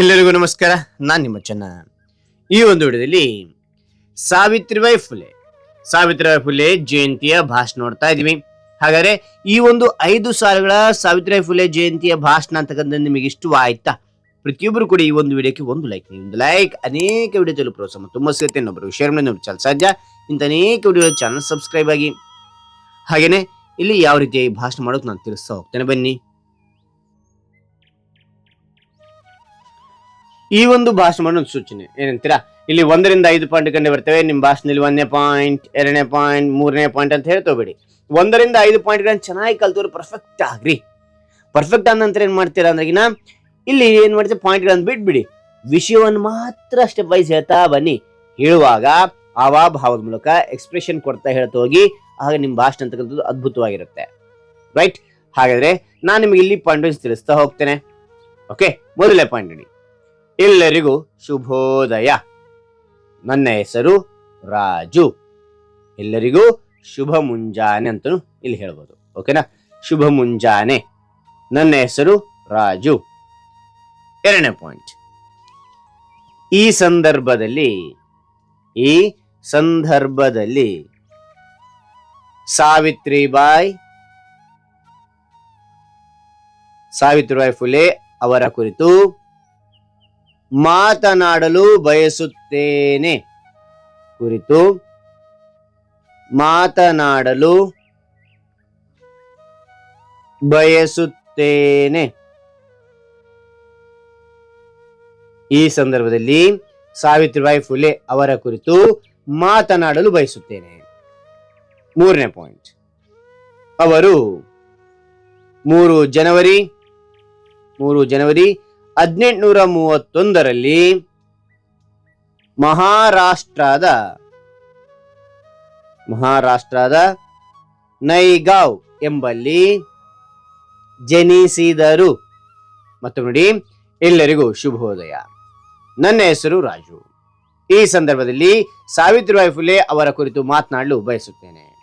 ಎಲ್ಲರಿಗೂ ನಮಸ್ಕಾರ. ನಾನು ನಿಮ್ಮ ಚೆನ್ನ ಈ ಒಂದು ವಿಡಿಯೋದಲ್ಲಿ ಸಾವಿತ್ರಿಬಾಯಿ ಫುಲೆ ಸಾವಿತ್ರಿಬಾಯಿ ಫುಲೆ ಜಯಂತಿಯ ಭಾಷಣ ನೋಡ್ತಾ ಇದೀವಿ ಹಾಗಾದ್ರೆ ಈ ಒಂದು ಐದು ಸಾಲುಗಳ ಸಾವಿತ್ರಿಬಾಯಿ ಫುಲೆ ಜಯಂತಿಯ ಭಾಷಣ ಅಂತಕ್ಕಂಥ ನಿಮಗೆ ಇಷ್ಟವಾಯ್ತಾ? ಪ್ರತಿಯೊಬ್ಬರು ಕೂಡ ಈ ಒಂದು ವಿಡಿಯೋಕ್ಕೆ ಒಂದು ಲೈಕ್ ಒಂದು ಲೈಕ್ ಅನೇಕ ವಿಡಿಯೋ ಪ್ರೋತ್ಸಾಹ ತುಂಬ ಸಿಗುತ್ತೆ. ಇನ್ನೊಬ್ಬರು ಶೇರ್ ಮಾಡಿ ನೋಡಿ ಚಾನಲ್ ಸಾಧ್ಯ. ಇಂಥ ಅನೇಕ ವಿಡಿಯೋ ಚಾನಲ್ ಸಬ್ಸ್ಕ್ರೈಬ್ ಆಗಿ. ಹಾಗೇನೆ, ಇಲ್ಲಿ ಯಾವ ರೀತಿ ಭಾಷಣ ಮಾಡೋದು ನಾನು ತಿಳಿಸ್ತಾ ಹೋಗ್ತೇನೆ. ಬನ್ನಿ. ಈ ಒಂದು ಭಾಷಣ ಸೂಚನೆ. ಏನಂತೀರಾ? ಇಲ್ಲಿ ಒಂದರಿಂದ ಐದು ಪಾಯಿಂಟ್ ಕಂಡು ಬರ್ತವೆ. ನಿಮ್ಮ ಭಾಷಣದಲ್ಲಿ ಒಂದನೇ ಪಾಯಿಂಟ್ ಎರಡನೇ ಪಾಯಿಂಟ್ ಮೂರನೇ ಪಾಯಿಂಟ್ ಅಂತ ಹೇಳ್ತೋಬೇಡಿ ಒಂದರಿಂದ ಐದು ಪಾಯಿಂಟ್ಗಳನ್ನ ಚೆನ್ನಾಗಿ ಕಲ್ತವ್ರು ಪರ್ಫೆಕ್ಟ್ ಆಗ್ರಿ. ಪರ್ಫೆಕ್ಟ್ ಅಂದ ನಂತರ ಏನು ಮಾಡ್ತೀರಾ ಅಂದ್ರಗಿನ ಇಲ್ಲಿ ಏನು ಮಾಡ್ತೀವಿ ಪಾಯಿಂಟ್ಗಳನ್ನ ಬಿಟ್ಬಿಡಿ. ವಿಷಯವನ್ನು ಮಾತ್ರ ಸ್ಟೆಪ್ ವೈಸ್ ಹೇಳ್ತಾ ಬನ್ನಿ. ಹೇಳುವಾಗ ಭಾವದ ಮೂಲಕ ಎಕ್ಸ್ಪ್ರೆಷನ್ ಕೊಡ್ತಾ ಹೇಳ್ತಾ ಹೋಗಿ, ಆಗ ನಿಮ್ಮ ಭಾಷಣ ಅಂತಕ್ಕಂಥದ್ದು ಅದ್ಭುತವಾಗಿರುತ್ತೆ. ರೈಟ್ ಹಾಗಾದ್ರೆ ನಾನು ನಿಮಗೆ ಇಲ್ಲಿ ಪಾಯಿಂಟ್ ತಿಳಿಸ್ತಾ ಹೋಗ್ತೇನೆ. ಓಕೆ ಮೊದಲೇ ಪಾಯಿಂಟ್ ನೋಡಿ. ಎಲ್ಲರಿಗೂ ಶುಭೋದಯ. ನನ್ನ ಹೆಸರು ರಾಜು. ಎಲ್ಲರಿಗೂ ಶುಭ ಮುಂಜಾನೆ ಅಂತಲೂ ಇಲ್ಲಿ ಹೇಳ್ಬೋದು. ಓಕೆನಾ? ಶುಭ ಮುಂಜಾನೆ. ನನ್ನ ಹೆಸರು ರಾಜು. ಎರಡನೇ ಪಾಯಿಂಟ್ ಈ ಸಂದರ್ಭದಲ್ಲಿ ಈ ಸಂದರ್ಭದಲ್ಲಿ ಸಾವಿತ್ರಿಬಾಯಿ ಸಾವಿತ್ರಿಬಾಯಿ ಫುಲೆ ಅವರ ಕುರಿತು ಮಾತನಾಡಲು ಬಯಸುತ್ತೇನೆ. ಕುರಿತು ಮಾತನಾಡಲು ಬಯಸುತ್ತೇನೆ. ಈ ಸಂದರ್ಭದಲ್ಲಿ ಸಾವಿತ್ರಿಬಾಯಿ ಫುಲೆ ಅವರ ಕುರಿತು ಮಾತನಾಡಲು ಬಯಸುತ್ತೇನೆ. ಮೂರನೇ ಪಾಯಿಂಟ್ ಅವರು ಮೂರು ಜನವರಿ ಮೂರು ಜನವರಿ ಹದಿನೆಂಟುನೂರ ಮೂವತ್ತೊಂದರಲ್ಲಿ ಮಹಾರಾಷ್ಟ್ರದ ಮಹಾರಾಷ್ಟ್ರದ ನೈಗಾವ್ ಎಂಬಲ್ಲಿ ಜನಿಸಿದರು. ಮತ್ತು ನೋಡಿ, ಎಲ್ಲರಿಗೂ ಶುಭೋದಯ. ನನ್ನ ಹೆಸರು ರಾಜು. ಈ ಸಂದರ್ಭದಲ್ಲಿ ಸಾವಿತ್ರಿಬಾಯಿ ಫುಲೆ ಅವರ ಕುರಿತು ಮಾತನಾಡಲು ಬಯಸುತ್ತೇನೆ.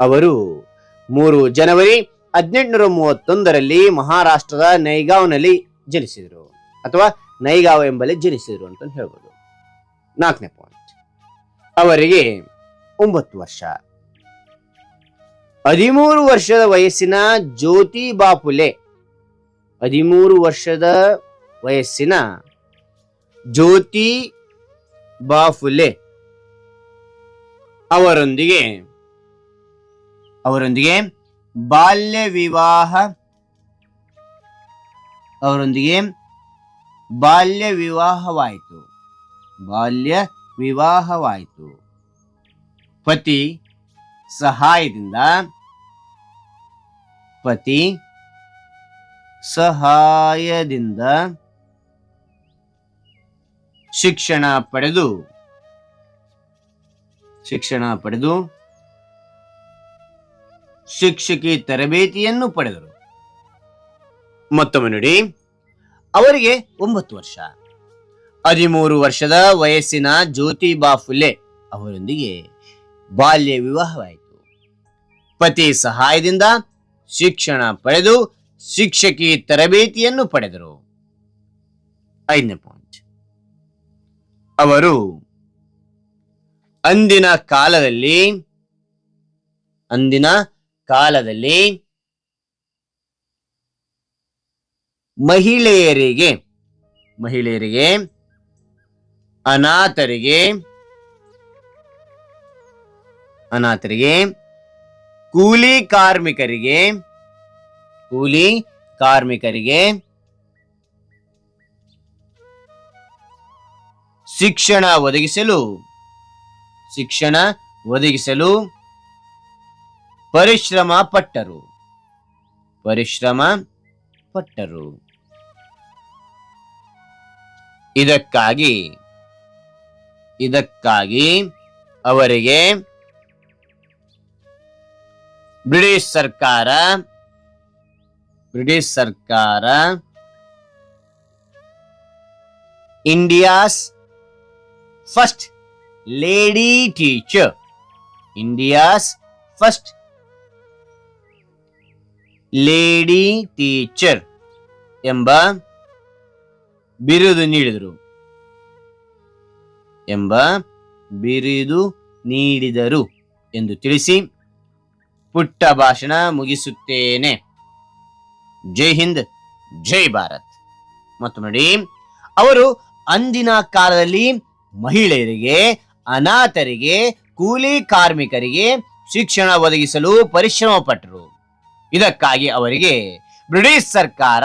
ಅವರು ಮೂರು ಜನವರಿ ಹದಿನೆಂಟುನೂರ ಮೂವತ್ತೊಂದರಲ್ಲಿ ಮಹಾರಾಷ್ಟ್ರದ ನೈಗಾವ್ನಲ್ಲಿ ಜನಿಸಿದರು ಅಥವಾ ನೈಗಾವ ಎಂಬಲ್ಲಿ ಜನಿಸಿದರು ಅಂತ ಹೇಳ್ಬೋದು. ನಾಲ್ಕನೇ ಪಾಯಿಂಟ್ ಅವರಿಗೆ ಒಂಬತ್ತು ವರ್ಷ. ಹದಿಮೂರು ವರ್ಷದ ವಯಸ್ಸಿನ ಜ್ಯೋತಿ ಬಾಪುಲೆ, ಹದಿಮೂರು ವರ್ಷದ ವಯಸ್ಸಿನ ಜ್ಯೋತಿ ಬಾಫುಲೆ ಅವರೊಂದಿಗೆ ಅವರೊಂದಿಗೆ ಬಾಲ್ಯ ವಿವಾಹ ಅವರೊಂದಿಗೆ ಬಾಲ್ಯ ವಿವಾಹವಾಯಿತು. ಬಾಲ್ಯ ವಿವಾಹವಾಯಿತು. ಪತಿ ಸಹಾಯದಿಂದ ಪತಿ ಸಹಾಯದಿಂದ ಶಿಕ್ಷಣ ಪಡೆದು ಶಿಕ್ಷಣ ಪಡೆದು ಶಿಕ್ಷಕಿ ತರಬೇತಿಯನ್ನು ಪಡೆದರು. ಮತ್ತೊಮ್ಮೆ ನೋಡಿ. ಅವರಿಗೆ ಒಂಬತ್ತು ವರ್ಷ. ಹದಿಮೂರು ವರ್ಷದ ವಯಸ್ಸಿನ ಜ್ಯೋತಿಬಾ ಫುಲೆ ಅವರೊಂದಿಗೆ ಬಾಲ್ಯ ವಿವಾಹವಾಯಿತು. ಪತಿ ಸಹಾಯದಿಂದ ಶಿಕ್ಷಣ ಪಡೆದು ಶಿಕ್ಷಕಿ ತರಬೇತಿಯನ್ನು ಪಡೆದರು. ಐದನೇ ಪಾಯಿಂಟ್ ಅವರು ಅಂದಿನ ಕಾಲದಲ್ಲಿ ಅಂದಿನ ಕಾಲದಲ್ಲಿ ಮಹಿಳೆಯರಿಗೆ ಮಹಿಳೆಯರಿಗೆ, ಅನಾಥರಿಗೆ ಅನಾಥರಿಗೆ, ಕೂಲಿ ಕಾರ್ಮಿಕರಿಗೆ ಕೂಲಿ ಕಾರ್ಮಿಕರಿಗೆ ಶಿಕ್ಷಣ ಒದಗಿಸಲು ಶಿಕ್ಷಣ ಒದಗಿಸಲು ಪರಿಶ್ರಮ ಪಟ್ಟರು ಪರಿಶ್ರಮ ಪಟ್ಟರು. ಇದಕ್ಕಾಗಿ ಇದಕ್ಕಾಗಿ ಅವರಿಗೆ ಬ್ರಿಟಿಷ್ ಸರ್ಕಾರ ಬ್ರಿಟಿಷ್ ಸರ್ಕಾರ India's first lady teacher, India's first lady teacher ಎಂಬ ಬಿರುದು ನೀಡಿದರು. ಎಂಬ ಬಿರುದು ನೀಡಿದರು ಎಂದು ತಿಳಿಸಿ ಪುಟ್ಟ ಭಾಷಣ ಮುಗಿಸುತ್ತೇನೆ. ಜೈ ಹಿಂದ್, ಜೈ ಭಾರತ್. ಮತ್ತು ನೋಡಿ, ಅವರು ಅಂದಿನ ಕಾಲದಲ್ಲಿ ಮಹಿಳೆಯರಿಗೆ, ಅನಾಥರಿಗೆ, ಕೂಲಿ ಕಾರ್ಮಿಕರಿಗೆ ಶಿಕ್ಷಣ ಒದಗಿಸಲು ಪರಿಶ್ರಮ ಪಟ್ಟರು ಇದಕ್ಕಾಗಿ ಅವರಿಗೆ ಬ್ರಿಟಿಷ್ ಸರ್ಕಾರ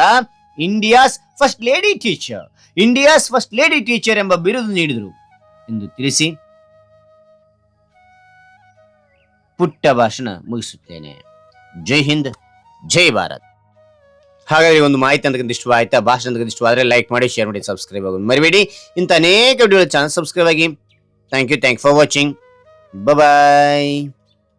India's first lady teacher India's first lady teacher ಎಂಬ ಬಿರುದು ನೀಡಿದರು ಎಂದು ತಿಳಿಸಿ ಪುಟ್ಟ ಭಾಷಣ ಮುಗಿಸುತ್ತೇನೆ. ಜೈ ಹಿಂದ್, ಜೈ ಭಾರತ್. ಹಾಗಾಗಿ ಒಂದು ಮಾಹಿತಿ ಅಂತಕ್ಕಂಥ ಇಷ್ಟ ಆಯ್ತಾ ಭಾಷಣ ಅಂತಕ್ಕಂಥ ಇಷ್ಟವಾದರೆ ಲೈಕ್ ಮಾಡಿ ಶೇರ್ ಮಾಡಿ ಸಬ್ಸ್ಕ್ರೈಬ್ ಆಗೋದು ಮರಿಬೇಡಿ. ಇಂಥ ಅನೇಕ ವಿಡಿಯೋ ಚಾನಲ್ ಸಬ್ಸ್ಕ್ರೈಬ್ ಆಗಿ. Thank you thank for watching bye